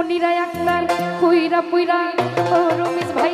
মনিরা আক্তার কইরা পুইরা। রমেশ ভাই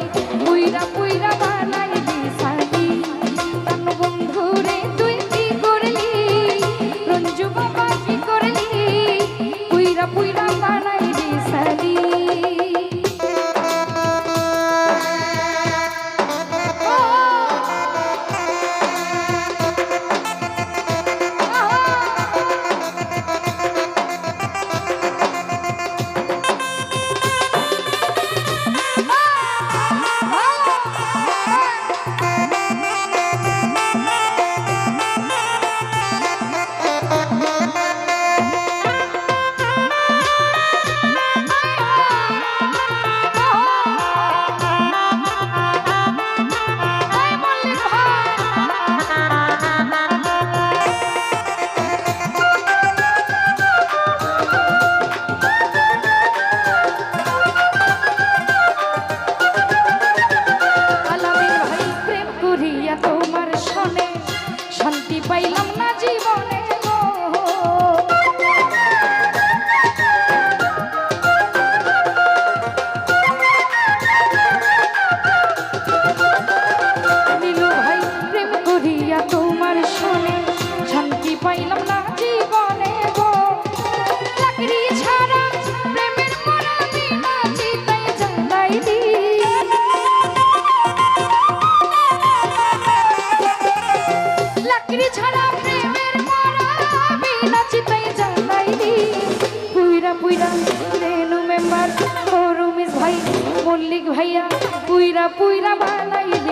মল্লিক ভাইয়া পুইরা পুইরা বানাই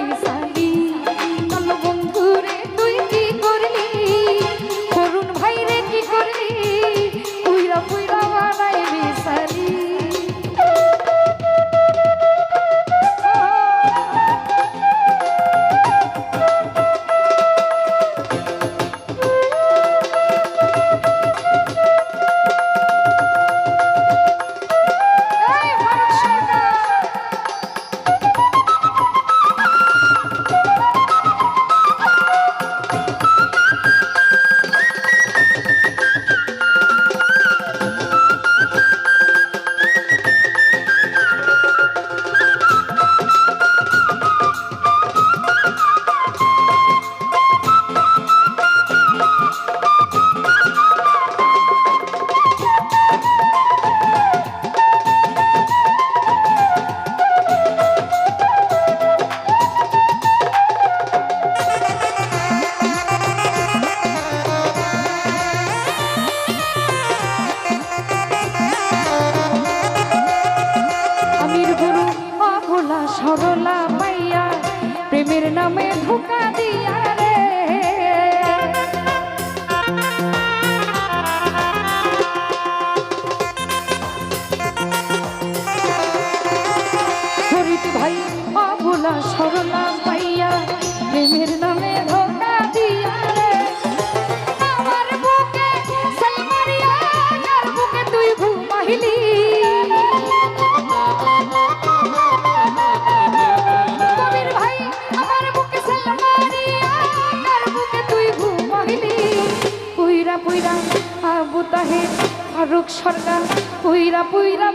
ফারুক সরকার পুইরা পুইরা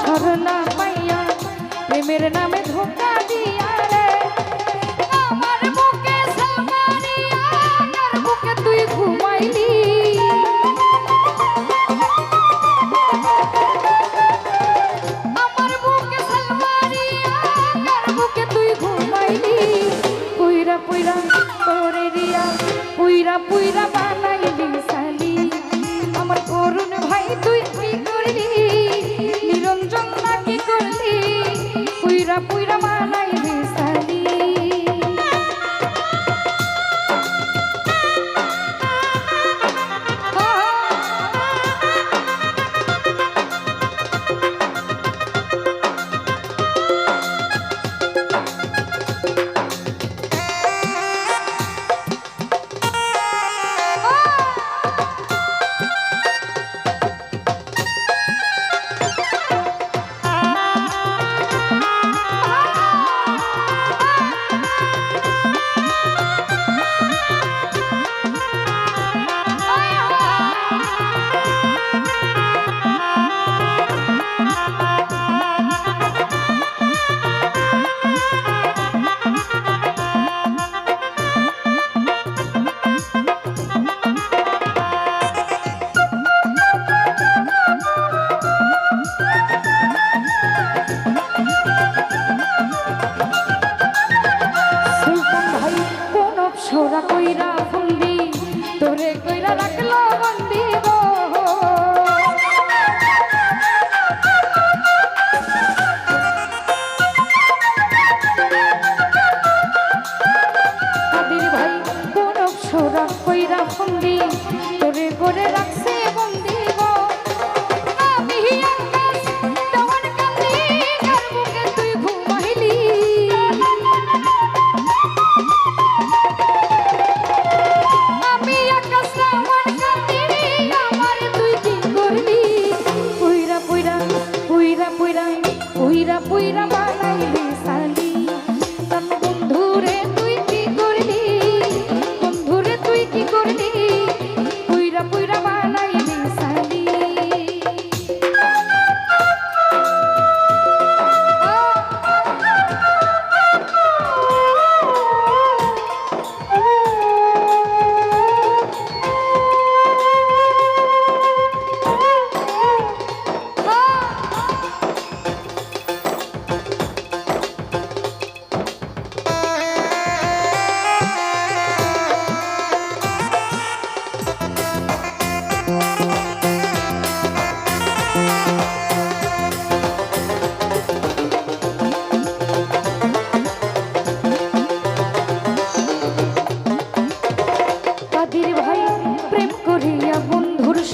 সরলা পাইয়া প্রেমের নামে ধোকা দিয়া রে। আমার বুকে সালমারিয়া আর বুকে তুই ঘুমাইলি। আমার বুকে সালমারিয়া কার বুকে তুই ঘুমাইলি। পুইরা পুইরা তোরে রিয়া পুইরা পুইরা বানাইলি সালি আমার করুণ ভাই, তুই পুইরা অপসরা কইরা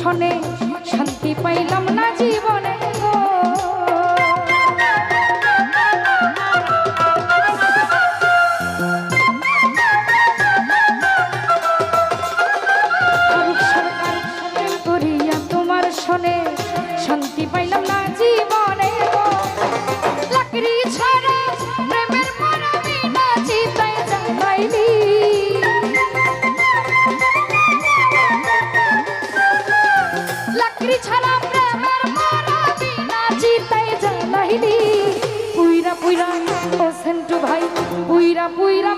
পিছনে পুইরা